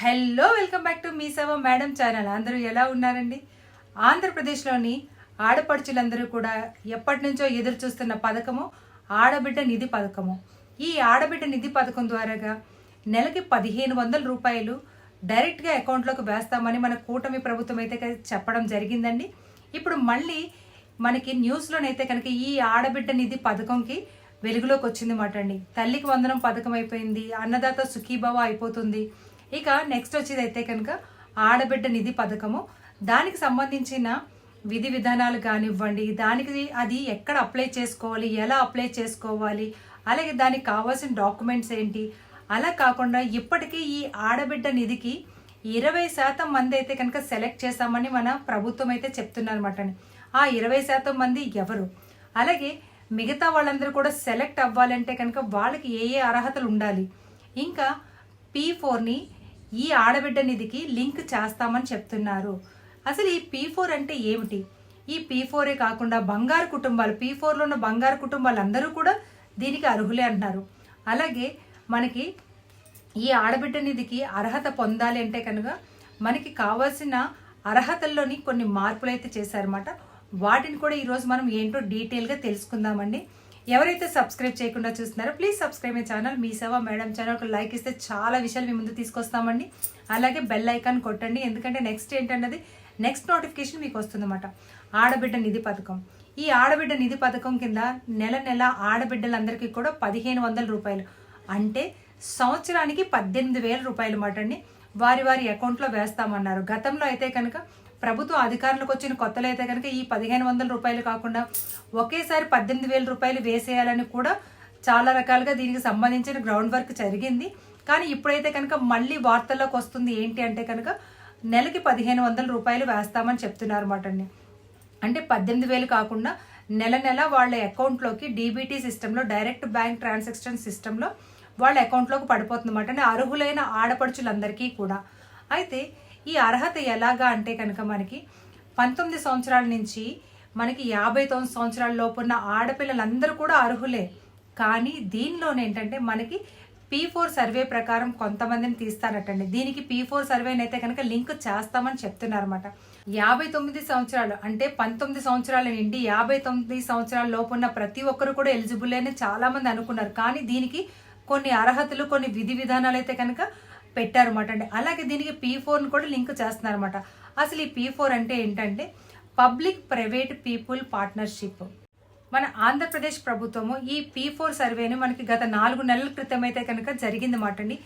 Hello welcome back to మీ సేవ madam channel. అందరూ ఎలా ఉన్నారండి? ఆంధ్రప్రదేశ్లోని ఆడపడుచులందరూ కూడా ఎప్పటి నుంచో ఎదురు చూస్తున్న పథకము ఆడబిడ్డ నిధి పథకము. ఈ ఆడబిడ్డ నిధి పథకం ద్వారాగా నెలకి పదిహేను వందల రూపాయలు డైరెక్ట్గా అకౌంట్లోకి వేస్తామని మన కూటమి ప్రభుత్వం అయితే చెప్పడం జరిగిందండి. ఇప్పుడు మళ్ళీ మనకి న్యూస్లోనైతే కనుక ఈ ఆడబిడ్డ నిధి పథకంకి వెలుగులోకి వచ్చింది మాట అండి తల్లికి వందనం పథకం అయిపోయింది అన్నదాత సుఖీభావ అయిపోతుంది ఇక నెక్స్ట్ వచ్చేది అయితే కనుక ఆడబిడ్డ నిధి పథకము. దానికి సంబంధించిన విధి విధానాలు కానివ్వండి దానికి అది ఎక్కడ అప్లై చేసుకోవాలి ఎలా అప్లై చేసుకోవాలి అలాగే దానికి కావాల్సిన డాక్యుమెంట్స్ ఏంటి అలా కాకుండా ఇప్పటికీ ఈ ఆడబిడ్డ నిధికి ఇరవై శాతం మంది అయితే కనుక సెలెక్ట్ చేశామని మన ప్రభుత్వం అయితే చెప్తున్నారన్నమాట ఆ ఇరవై శాతం మంది ఎవరు? అలాగే మిగతా వాళ్ళందరూ కూడా సెలెక్ట్ అవ్వాలంటే కనుక వాళ్ళకి ఏ ఏ అర్హతలు ఉండాలి? ఇంకా పీ ఫోర్ని ఈ ఆడబిడ్డ నిధికి లింక్ చేస్తామని చెప్తున్నారు. అసలు ఈ పీ ఫోర్ అంటే ఏమిటి? ఈ పీ ఫోరే కాకుండా బంగారు కుటుంబాలు పీ ఫోర్లో ఉన్న బంగారు కుటుంబాలు అందరూ కూడా దీనికి అర్హులే అంటున్నారు. అలాగే మనకి ఈ ఆడబిడ్డ నిధికి అర్హత పొందాలి అంటే కనుక మనకి కావాల్సిన అర్హతల్లోని కొన్ని మార్పులు అయితే చేశారన్నమాట. వాటిని కూడా ఈరోజు మనం ఏంటో డీటెయిల్గా తెలుసుకుందామండి. ఎవరైతే సబ్స్క్రైబ్ చేయకుండా చూస్తున్నారో please subscribe my channel Mee Seva madam channel ఒక లైక్ ఇస్తే చాలా విషయాలు మీ ముందు తీసుకొస్తామండి. అలాగే బెల్ ఐకాన్ కొట్టండి. ఎందుకంటే నెక్స్ట్ ఏంటన్నది? నెక్స్ట్ నోటిఫికేషన్ మీకు వస్తుందన్నమాట. ఆడబిడ్డ నిధి పథకం. ఈ ఆడబిడ్డ నిధి పథకం కింద నెల నెల ఆడబిడ్డలందరికీ కూడా పదిహేను వందల రూపాయలు. అంటే సంవత్సరానికి పద్దెనిమిది వేల రూపాయలు మాట అండి. వారి వారి అకౌంట్లో వేస్తామన్నారు. గతంలో అయితే కనుక ప్రభుత్వ అధికారులకు వచ్చిన కొత్తలో అయితే కనుక ఈ పదిహేను వందల రూపాయలు కాకుండా ఒకేసారి పద్దెనిమిది వేల రూపాయలు వేసేయాలని కూడా చాలా రకాలుగా దీనికి సంబంధించిన గ్రౌండ్ వర్క్ జరిగింది. కానీ ఇప్పుడైతే కనుక మళ్ళీ వార్తల్లోకి వస్తుంది ఏంటి అంటే కనుక నెలకి పదిహేను వందల రూపాయలు వేస్తామని చెప్తున్నారు అన్నమాట అండి. అంటే పద్దెనిమిది వేలు కాకుండా నెల నెల వాళ్ళ అకౌంట్లోకి డీబీటీ సిస్టంలో డైరెక్ట్ బ్యాంక్ ట్రాన్సాక్షన్ సిస్టంలో వాళ్ళ అకౌంట్లోకి పడిపోతుంది అనమాట అంటే అర్హులైన ఆడపడుచులందరికీ కూడా. అయితే ఈ అర్హత ఎలాగా అంటే కనుక మనకి పంతొమ్మిది సంవత్సరాల నుంచి మనకి యాభై తొమ్మిది సంవత్సరాల లోపున్న ఆడపిల్లలందరూ కూడా అర్హులే. కానీ దీనిలోనే ఏంటంటే మనకి పీ ఫోర్ సర్వే ప్రకారం కొంతమందిని తీస్తారటండి. దీనికి పీ ఫోర్ సర్వేని అయితే కనుక లింక్ చేస్తామని చెప్తున్నారన్నమాట. యాభై తొమ్మిది సంవత్సరాలు అంటే పంతొమ్మిది సంవత్సరాల నుండి యాభై తొమ్మిది సంవత్సరాల లోపున్న ప్రతి ఒక్కరు కూడా ఎలిజిబుల్ అని చాలామంది అనుకున్నారు. కానీ దీనికి కొన్ని అర్హతలు కొన్ని విధి విధానాలు అయితే కనుక పెట్టారన్నమాట అండి. అలాగే దీనికి పీ ఫోర్ని కూడా లింక్ చేస్తున్నారన్నమాట. అసలు ఈ పీ ఫోర్ అంటే ఏంటంటే పబ్లిక్ ప్రైవేట్ పీపుల్ పార్ట్నర్షిప్. మన ఆంధ్రప్రదేశ్ ప్రభుత్వము ఈ పీ ఫోర్ సర్వేని మనకి గత నాలుగు నెలల క్రితం అయితే కనుక జరిగింది మాట అండి.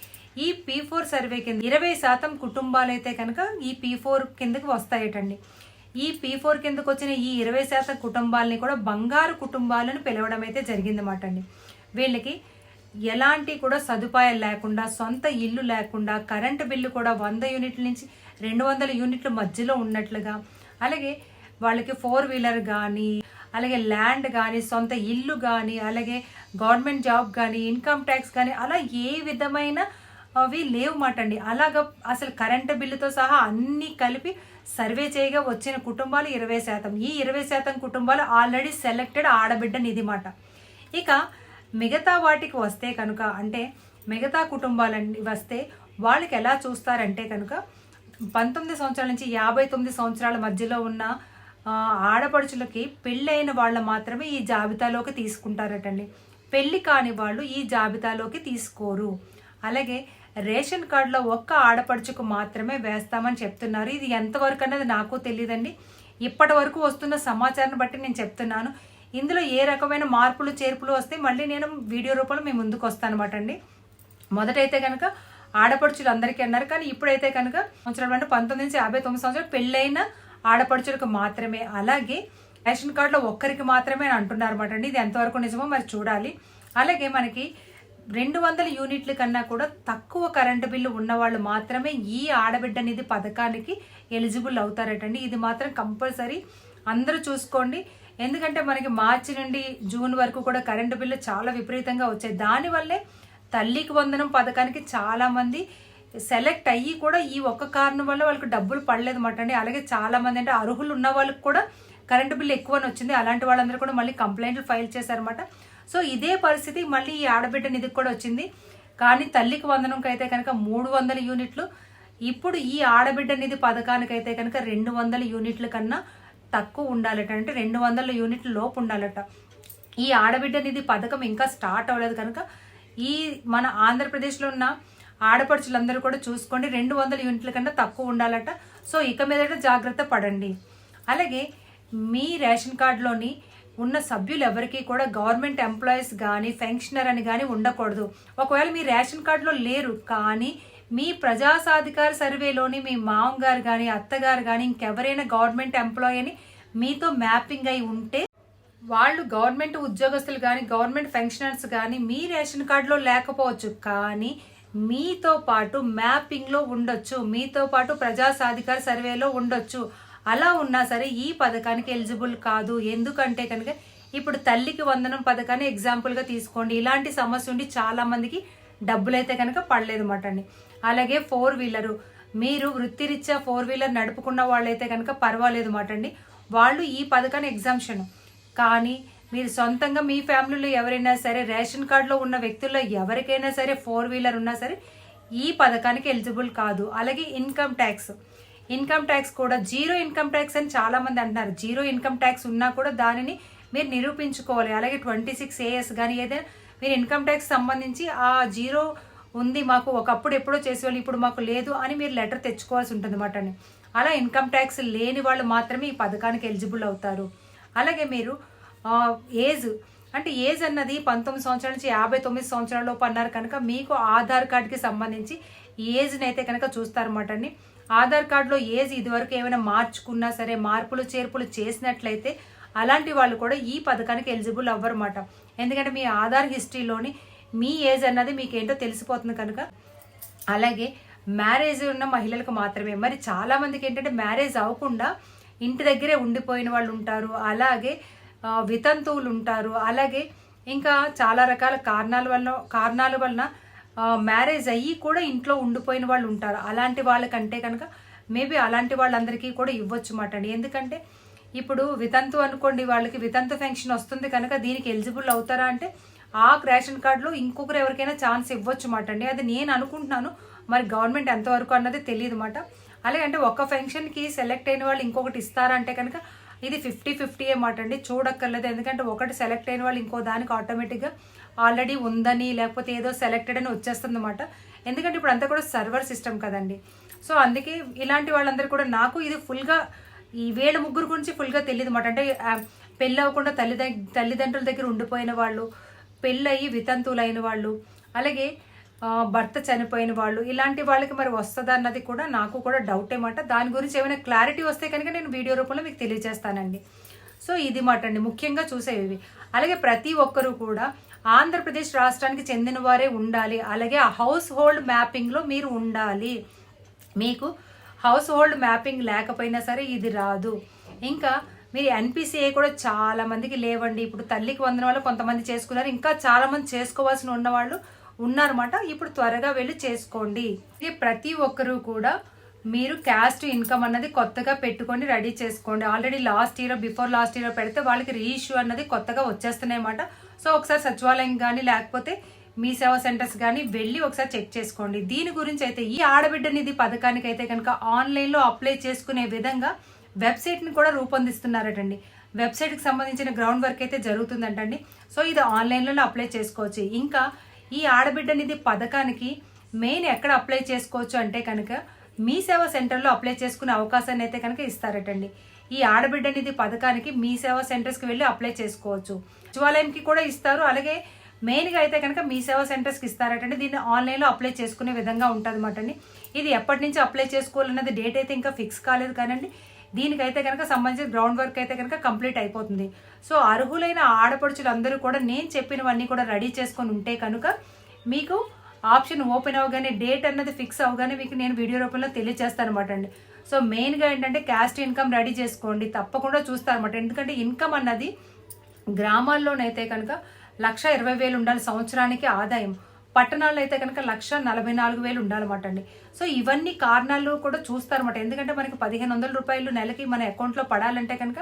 ఈ పీ ఫోర్ సర్వే కింద ఇరవై శాతం కుటుంబాలు అయితే కనుక ఈ పీ ఫోర్ కిందకి వస్తాయటండి. ఈ పీ ఫోర్ కిందకు వచ్చిన ఈ ఇరవై శాతం కుటుంబాలని కూడా బంగారు కుటుంబాలను పిలవడం అయితే జరిగిందన్నమాట అండి. వీళ్ళకి ఎలాంటి కూడా సదుపాయాలు లేకుండా సొంత ఇల్లు లేకుండా కరెంటు బిల్లు కూడా వంద యూనిట్ల నుంచి రెండు వందల యూనిట్ల మధ్యలో ఉన్నట్లుగా అలాగే వాళ్ళకి ఫోర్ వీలర్ కానీ అలాగే ల్యాండ్ కానీ సొంత ఇల్లు కానీ అలాగే గవర్నమెంట్ జాబ్ కానీ ఇన్కమ్ ట్యాక్స్ కానీ అలా ఏ విధమైన అవి లేవు మాట అండి అలాగ అసలు కరెంటు బిల్లుతో సహా అన్నీ కలిపి సర్వే చేయగా వచ్చిన కుటుంబాలు ఇరవై శాతం. ఈ ఇరవై శాతం కుటుంబాలు ఆల్రెడీ సెలెక్టెడ్ ఆడబిడ్డ నిధి మాట ఇక మిగతా వాటికి వస్తే కనుక అంటే మిగతా కుటుంబాలన్నీ వస్తే వాళ్ళకి ఎలా చూస్తారంటే కనుక పంతొమ్మిది సంవత్సరాల నుంచి యాభై తొమ్మిది సంవత్సరాల మధ్యలో ఉన్న ఆడపడుచులకి పెళ్ళైన వాళ్ళు మాత్రమే ఈ జాబితాలోకి తీసుకుంటారటండి. పెళ్ళి కాని వాళ్ళు ఈ జాబితాలోకి తీసుకోరు. అలాగే రేషన్ కార్డులో ఒక్క ఆడపడుచుకు మాత్రమే వేస్తామని చెప్తున్నారు. ఇది ఎంతవరకు అన్నది నాకు తెలియదండి ఇప్పటి వరకు వస్తున్న సమాచారాన్ని బట్టి నేను చెప్తున్నాను. ఇందులో ఏ రకమైన మార్పులు చేర్పులు వస్తే మళ్ళీ నేను వీడియో రూపంలో మీ ముందుకు వస్తాను అనమాట అండి. మొదటైతే కనుక ఆడపడుచులు అందరికీ అన్నారు. కానీ ఇప్పుడైతే కనుక సంవత్సరాలు అంటే పంతొమ్మిది నుంచి యాభై తొమ్మిది సంవత్సరాలు పెళ్ళైన ఆడపడుచులకు మాత్రమే. అలాగే రేషన్ కార్డులో ఒక్కరికి మాత్రమే అని అంటున్నారు అనమాట అండి. ఇది ఎంతవరకు నిజమో మరి చూడాలి. అలాగే మనకి రెండు వందల యూనిట్ల కన్నా కూడా తక్కువ కరెంటు బిల్లు ఉన్న వాళ్ళు మాత్రమే ఈ ఆడబిడ్డ నిధి పథకానికి ఎలిజిబుల్ అవుతారటండి. ఇది మాత్రం కంపల్సరీ అందరూ చూసుకోండి. ఎందుకంటే మనకి మార్చి నుండి జూన్ వరకు కూడా కరెంటు బిల్లు చాలా విపరీతంగా వచ్చాయి. దానివల్లే తల్లికి వందనం పథకానికి చాలామంది సెలెక్ట్ అయ్యి కూడా ఈ ఒక్క కారణం వల్ల వాళ్ళకి డబ్బులు పడలేదు మాట అండి. అలాగే చాలామంది అంటే అర్హులు ఉన్న వాళ్ళకి కూడా కరెంటు బిల్లు ఎక్కువని వచ్చింది. అలాంటి వాళ్ళందరూ కూడా మళ్ళీ కంప్లైంట్లు ఫైల్ చేశారన్నమాట సో ఇదే పరిస్థితి మళ్ళీ ఈ ఆడబిడ్డ నిధికి కూడా వచ్చింది. కానీ తల్లికి వందనంకి అయితే కనుక మూడు వందల యూనిట్లు ఇప్పుడు ఈ ఆడబిడ్డ నిధి పథకానికైతే కనుక రెండు వందల యూనిట్ల కన్నా తక్కువ ఉండాలట అంటే రెండు వందల యూనిట్ల లోపు ఉండాలట. ఈ ఆడబిడ్డ నిధి పథకం ఇంకా స్టార్ట్ అవ్వలేదు కనుక ఈ మన ఆంధ్రప్రదేశ్లో ఉన్న ఆడపడుచులందరూ కూడా చూసుకోండి. రెండు వందల యూనిట్ల కన్నా తక్కువ ఉండాలట. సో ఇక మీదట జాగ్రత్త పడండి. అలాగే మీ రేషన్ కార్డులోని ఉన్న సభ్యులు ఎవరికి కూడా గవర్నమెంట్ ఎంప్లాయీస్ కానీ పెన్షనర్ అని కానీ ఉండకూడదు. ఒకవేళ మీ రేషన్ కార్డులో లేరు కానీ మీ ప్రజా సాధికార సర్వేలోని మీ మామగారు కానీ అత్తగారు కానీ ఇంకెవరైనా గవర్నమెంట్ ఎంప్లాయీ అని మీతో మ్యాపింగ్ అయి ఉంటే వాళ్ళు గవర్నమెంట్ ఉద్యోగస్తులు కానీ గవర్నమెంట్ పెన్షనర్స్ కానీ మీ రేషన్ కార్డులో లేకపోవచ్చు. కానీ మీతో పాటు మ్యాపింగ్లో ఉండొచ్చు. మీతో పాటు ప్రజా సాధికార సర్వేలో ఉండొచ్చు. అలా ఉన్నా సరే ఈ పథకానికి ఎలిజిబుల్ కాదు. ఎందుకంటే కనుక ఇప్పుడు తల్లికి వందనం పథకాన్ని ఎగ్జాంపుల్గా తీసుకోండి. ఇలాంటి సమస్య ఉండి చాలామందికి డబ్బులైతే కనుక పడలేదు మాట అండి అలాగే ఫోర్ వీలరు. మీరు వృత్తిరీత్యా ఫోర్ వీలర్ నడుపుకున్న వాళ్ళైతే కనుక పర్వాలేదు మాట అండి వాళ్ళు ఈ పథకాన్ని ఎగ్జామ్షన్. కానీ మీరు సొంతంగా మీ ఫ్యామిలీలో ఎవరైనా సరే రేషన్ కార్డులో ఉన్న వ్యక్తుల్లో ఎవరికైనా సరే ఫోర్ వీలర్ ఉన్నా సరే ఈ పథకానికి ఎలిజిబుల్ కాదు. అలాగే ఇన్కమ్ ట్యాక్స్. ఇన్కమ్ ట్యాక్స్ కూడా జీరో ఇన్కమ్ ట్యాక్స్ అని చాలామంది అంటున్నారు. జీరో ఇన్కమ్ ట్యాక్స్ ఉన్నా కూడా దానిని మీరు నిరూపించుకోవాలి. అలాగే ట్వంటీ సిక్స్ ఏఎస్ కానీ ఏదైనా మీరు ఇన్కమ్ ట్యాక్స్ సంబంధించి ఆ జీరో ఉంది మాకు ఒకప్పుడు ఎప్పుడో చేసేవాళ్ళు ఇప్పుడు మాకు లేదు అని మీరు లెటర్ తెచ్చుకోవాల్సి ఉంటుంది అన్నమాట అలా ఇన్కమ్ ట్యాక్స్ లేని వాళ్ళు మాత్రమే ఈ పథకానికి ఎలిజిబుల్ అవుతారు. అలాగే మీరు ఏజ్ అంటే ఏజ్ అన్నది పంతొమ్మిది సంవత్సరాల నుంచి యాభై తొమ్మిది సంవత్సరాల లోపు అన్నారు కనుక మీకు ఆధార్ కార్డుకి సంబంధించి ఏజ్ని అయితే కనుక చూస్తారన్నమాట అండి. ఆధార్ కార్డులో ఏజ్ ఇదివరకు ఏమైనా మార్చుకున్నా సరే మార్పులు చేర్పులు చేసినట్లయితే అలాంటి వాళ్ళు కూడా ఈ పథకానికి ఎలిజిబుల్ అవ్వరమాట ఎందుకంటే మీ ఆధార్ హిస్టరీలోని మీ ఏజ్ అన్నది మీకు ఏంటో తెలిసిపోతుంది కనుక. అలాగే మ్యారేజ్ ఉన్న మహిళలకు మాత్రమే. మరి చాలామందికి ఏంటంటే మ్యారేజ్ అవ్వకుండా ఇంటి దగ్గరే ఉండిపోయిన వాళ్ళు ఉంటారు. అలాగే వితంతువులు ఉంటారు. అలాగే ఇంకా చాలా రకాల కారణాల వల్ల కారణాల వలన మ్యారేజ్ అయ్యి కూడా ఇంట్లో ఉండిపోయిన వాళ్ళు ఉంటారు. అలాంటి వాళ్ళకంటే కనుక మేబీ అలాంటి వాళ్ళందరికీ కూడా ఇవ్వచ్చు మాట ఎందుకంటే ఇప్పుడు వితంతు అనుకోండి వాళ్ళకి వితంతు పెన్షన్ వస్తుంది కనుక దీనికి ఎలిజిబుల్ అవుతారా అంటే ఆ రేషన్ కార్డులో ఇంకొకరు ఎవరికైనా ఛాన్స్ ఇవ్వచ్చు మాట అండి. అది నేను అనుకుంటున్నాను మరి గవర్నమెంట్ ఎంతవరకు అన్నది తెలియదు మాట. అలాగే అంటే ఒక ఫంక్షన్కి సెలెక్ట్ అయిన వాళ్ళు ఇంకొకటి ఇస్తారంటే కనుక ఇది ఫిఫ్టీ ఫిఫ్టీ ఏ మాట అండి. చూడక్కర్లేదు ఎందుకంటే ఒకటి సెలెక్ట్ అయిన వాళ్ళు ఇంకో దానికి ఆటోమేటిక్గా ఆల్రెడీ ఉందని లేకపోతే ఏదో సెలెక్టెడ్ అని వచ్చేస్తుంది అనమాట ఎందుకంటే ఇప్పుడు అంతా కూడా సర్వర్ సిస్టమ్ కదండి. సో అందుకే ఇలాంటి వాళ్ళందరూ కూడా నాకు ఇది ఫుల్గా ఈ వీళ్ళ ముగ్గురు గురించి ఫుల్గా తెలియదు అనమాట అంటే పెళ్ళి అవ్వకుండా తల్లిద తల్లిదండ్రుల దగ్గర ఉండిపోయిన వాళ్ళు పెళ్ళయి వితంతువులైన వాళ్ళు అలాగే భర్త చనిపోయిన వాళ్ళు ఇలాంటి వాళ్ళకి మరి వస్తుందా అన్నది కూడా నాకు కూడా డౌట్ ఏమాట దాని గురించి ఏమైనా క్లారిటీ వస్తే కనుక నేను వీడియో రూపంలో మీకు తెలియజేస్తానండి. సో ఇది మాట అండి. ముఖ్యంగా చూసేవి ఇవి. అలాగే ప్రతి ఒక్కరూ కూడా ఆంధ్రప్రదేశ్ రాష్ట్రానికి చెందిన వారే ఉండాలి. అలాగే ఆ హౌస్ హోల్డ్ మ్యాపింగ్లో మీరు ఉండాలి. మీకు హౌస్ హోల్డ్ మ్యాపింగ్ లేకపోయినా సరే ఇది రాదు. ఇంకా మీరు ఎన్పిసిఐ కూడా చాలా మందికి లేవండి. ఇప్పుడు తల్లికి వందన వాళ్ళు కొంతమంది చేసుకున్నారు. ఇంకా చాలా మంది చేసుకోవాల్సిన ఉన్నవాళ్ళు ఉన్నారన్నమాట. ఇప్పుడు త్వరగా వెళ్ళి చేసుకోండి. ఇది ప్రతి ఒక్కరూ కూడా మీరు క్యాస్ట్ ఇన్కమ్ అన్నది కొత్తగా పెట్టుకొని రెడీ చేసుకోండి. Already last year before last year పెడితే వాళ్ళకి రీఇష్యూ అన్నది కొత్తగా వచ్చేస్తున్నాయి అన్నమాట సో ఒకసారి సచివాలయం కానీ లేకపోతే మీ సేవా సెంటర్స్ కానీ వెళ్ళి ఒకసారి చెక్ చేసుకోండి. దీని గురించి అయితే ఈ ఆడబిడ్డ నిధి పథకానికి అయితే కనుక ఆన్లైన్లో అప్లై చేసుకునే విధంగా వెబ్సైట్ని కూడా రూపొందిస్తున్నారటండి. వెబ్సైట్కి సంబంధించిన గ్రౌండ్ వర్క్ అయితే జరుగుతుందంటండి. సో ఇది ఆన్లైన్లోనే అప్లై చేసుకోవచ్చు. ఇంకా ఈ ఆడబిడ్డ నిధి పథకానికి మెయిన్ ఎక్కడ అప్లై చేసుకోవచ్చు అంటే కనుక మీ సేవా సెంటర్లో అప్లై చేసుకునే అవకాశాన్ని అయితే కనుక ఇస్తారటండి. ఈ ఆడబిడ్డ నిధి పథకానికి మీ సేవా సెంటర్స్కి వెళ్ళి అప్లై చేసుకోవచ్చు. సచివాలయంకి కూడా ఇస్తారు. అలాగే మెయిన్గా అయితే కనుక మీ సేవా సెంటర్స్కి ఇస్తారటండి. దీన్ని ఆన్లైన్లో అప్లై చేసుకునే విధంగా ఉంటుంది అండి ఇది ఎప్పటి నుంచి అప్లై చేసుకోవాలన్నది డేట్ అయితే ఇంకా ఫిక్స్ కాలేదు కానండి. దీనికైతే కనుక సంబంధించిన గ్రౌండ్ వర్క్ అయితే కనుక కంప్లీట్ అయిపోతుంది. సో అర్హులైన ఆడపడుచులందరూ కూడా నేను చెప్పినవన్నీ కూడా రెడీ చేసుకొని ఉంటే కనుక మీకు ఆప్షన్ ఓపెన్ అవగానే డేట్ అన్నది ఫిక్స్ అవగానే మీకు నేను వీడియో రూపంలో తెలియజేస్తాను అనమాట అండి సో మెయిన్గా ఏంటంటే క్యాస్ట్ ఇన్కమ్ రెడీ చేసుకోండి. తప్పకుండా చూస్తాను అనమాట ఎందుకంటే ఇన్కమ్ అన్నది గ్రామాల్లోనైతే కనుక లక్ష ఇరవై వేలు ఉండాలి సంవత్సరానికి ఆదాయం. పట్టణాల్లో అయితే కనుక లక్ష నలభై నాలుగు వేలు ఉండాలన్నమాట అండి. సో ఇవన్నీ కారణాలు కూడా చూస్తారన్నమాట. ఎందుకంటే మనకి పదిహేను వందల రూపాయలు నెలకి మన అకౌంట్లో పడాలంటే కనుక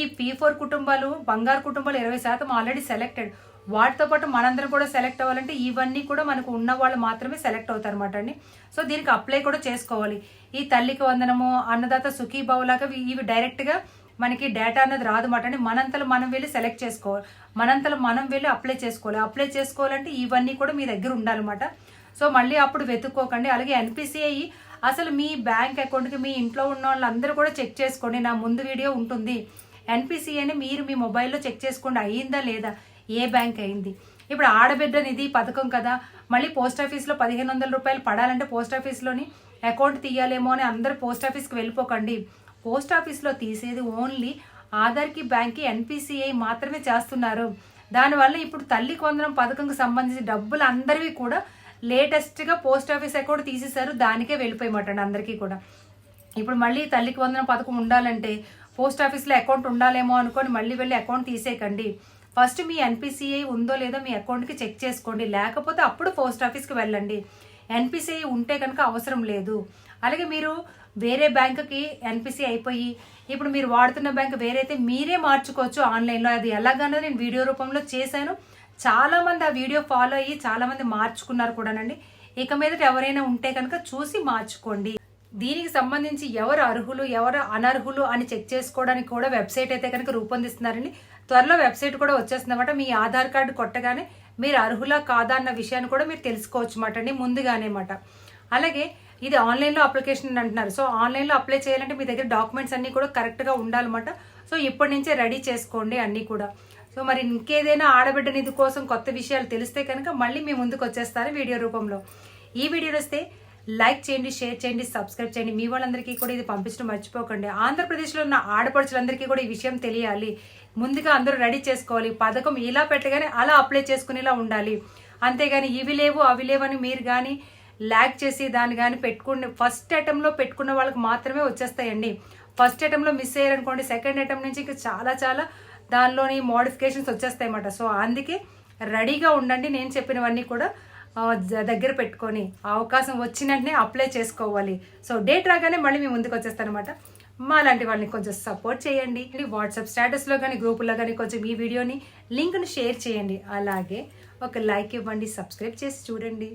ఈ పీ ఫోర్ కుటుంబాలు బంగారు కుటుంబాలు ఇరవై శాతం ఆల్రెడీ సెలెక్టెడ్ వాటితో పాటు మనందరం కూడా సెలెక్ట్ అవ్వాలంటే ఇవన్నీ కూడా మనకు ఉన్న వాళ్ళు మాత్రమే సెలెక్ట్ అవుతారు అనమాట అండి. సో దీనికి అప్లై కూడా చేసుకోవాలి. ఈ తల్లికి వందనము అన్నదాత సుఖీభావ లాగా ఇవి డైరెక్ట్గా మనకి డేటా అనేది రాదు మాట అని మనంతలో మనం వెళ్ళి సెలెక్ట్ చేసుకోవాలి మనంతలో మనం వెళ్ళి అప్లై చేసుకోవాలి. అప్లై చేసుకోవాలంటే ఇవన్నీ కూడా మీ దగ్గర ఉండాలన్నమాట సో మళ్ళీ అప్పుడు వెతుక్కోకండి. అలాగే ఎన్పిసిఐ అసలు మీ బ్యాంక్ అకౌంట్కి మీ ఇంట్లో ఉన్న వాళ్ళందరూ కూడా చెక్ చేసుకోండి. నా ముందు వీడియో ఉంటుంది. ఎన్పిసిఐని మీరు మీ మొబైల్లో చెక్ చేసుకోండి. అయ్యిందా లేదా? ఏ బ్యాంక్ అయింది? ఇప్పుడు ఆడబిడ్డ నిధి పథకం కదా. మళ్ళీ పోస్ట్ ఆఫీస్లో పదిహేను వందల రూపాయలు పడాలంటే పోస్ట్ ఆఫీస్లోని అకౌంట్ తీయాలేమో అని అందరు పోస్ట్ ఆఫీస్కి వెళ్ళిపోకండి. పోస్ట్ ఆఫీస్లో తీసేది ఓన్లీ ఆధార్కి బ్యాంక్కి ఎన్పిసిఐ మాత్రమే చేస్తున్నారు. దానివల్ల ఇప్పుడు తల్లి కొందరం పథకంకి సంబంధించి డబ్బులు అందరివి కూడా లేటెస్ట్గా పోస్ట్ ఆఫీస్ అకౌంట్ తీసేశారు. దానికే వెళ్ళిపోయమంటండి అందరికీ కూడా. ఇప్పుడు మళ్ళీ తల్లికి వందన పథకం ఉండాలంటే పోస్ట్ ఆఫీస్లో అకౌంట్ ఉండాలేమో అనుకొని మళ్ళీ వెళ్ళి అకౌంట్ తీసేయకండి. ఫస్ట్ మీ ఎన్పిసిఐ ఉందో లేదో మీ అకౌంట్కి చెక్ చేసుకోండి. లేకపోతే అప్పుడు పోస్ట్ ఆఫీస్కి వెళ్ళండి. ఎన్పిసిఐ ఉంటే కనుక అవసరం లేదు. అలాగే మీరు వేరే బ్యాంకుకి ఎన్పిసి అయిపోయి ఇప్పుడు మీరు వాడుతున్న బ్యాంక్ వేరైతే మీరే మార్చుకోవచ్చు ఆన్లైన్లో. అది ఎలాగన్నా నేను వీడియో రూపంలో చేశాను. చాలామంది ఆ వీడియో ఫాలో అయ్యి చాలామంది మార్చుకున్నారు కూడానండి. ఇక మీదట ఎవరైనా ఉంటే కనుక చూసి మార్చుకోండి. దీనికి సంబంధించి ఎవరు అర్హులు ఎవరు అనర్హులు అని చెక్ చేసుకోవడానికి కూడా వెబ్సైట్ అయితే కనుక రూపొందిస్తున్నారండి. త్వరలో వెబ్సైట్ కూడా వచ్చేస్తుందన్నమాట. మీ ఆధార్ కార్డు కొట్టగానే మీరు అర్హులా కాదా అన్న విషయాన్ని కూడా మీరు తెలుసుకోవచ్చు అన్నమాట అండి ముందుగానే మాట అలాగే ఇది ఆన్లైన్లో అప్లికేషన్ అని అంటున్నారు. సో ఆన్లైన్లో అప్లై చేయాలంటే మీ దగ్గర డాక్యుమెంట్స్ అన్నీ కూడా కరెక్ట్గా ఉండాలన్నమాట. సో ఇప్పటి నుంచే రెడీ చేసుకోండి అన్నీ కూడా. సో మరి ఇంకేదైనా ఆడబిడ్డ నిధి కోసం కొత్త విషయాలు తెలిస్తే కనుక మళ్ళీ మీ ముందుకు వచ్చేస్తారు వీడియో రూపంలో. ఈ వీడియో వస్తే లైక్ చేయండి షేర్ చేయండి సబ్స్క్రైబ్ చేయండి. మీ వాళ్ళందరికీ కూడా ఇది పంపించడం మర్చిపోకండి. ఆంధ్రప్రదేశ్లో ఉన్న ఆడపడుచులందరికీ కూడా ఈ విషయం తెలియాలి. ముందుగా అందరూ రెడీ చేసుకోవాలి. పథకం ఇలా పెట్టగానే అలా అప్లై చేసుకునేలా ఉండాలి. అంతేగాని ఇవి లేవు అవి లేవని మీరు కానీ ల్యాగ్ చేసి దాన్ని కానీ పెట్టుకుని ఫస్ట్ అటెంప్ట్లో పెట్టుకున్న వాళ్ళకి మాత్రమే వచ్చేస్తాయండి. ఫస్ట్ అటెంప్ట్లో మిస్ అయ్యారనుకోండి సెకండ్ అటెంప్ట్ నుంచి ఇంకా చాలా చాలా దానిలోని మోడిఫికేషన్స్ వచ్చేస్తాయన్నమాట. సో అందుకే రెడీగా ఉండండి నేను చెప్పినవన్నీ కూడా దగ్గర పెట్టుకొని అవకాశం వచ్చిన వెంటనే అప్లై చేసుకోవాలి. సో డేట్ రాగానే మళ్ళీ మీ ముందుకు వచ్చేస్తానమాట. మా లాంటి వాళ్ళని కొంచెం సపోర్ట్ చేయండి. వాట్సాప్ స్టేటస్లో కానీ గ్రూపులో కానీ కొంచెం ఈ వీడియోని లింక్ని షేర్ చేయండి. అలాగే ఒక లైక్ ఇవ్వండి సబ్స్క్రైబ్ చేసి చూడండి.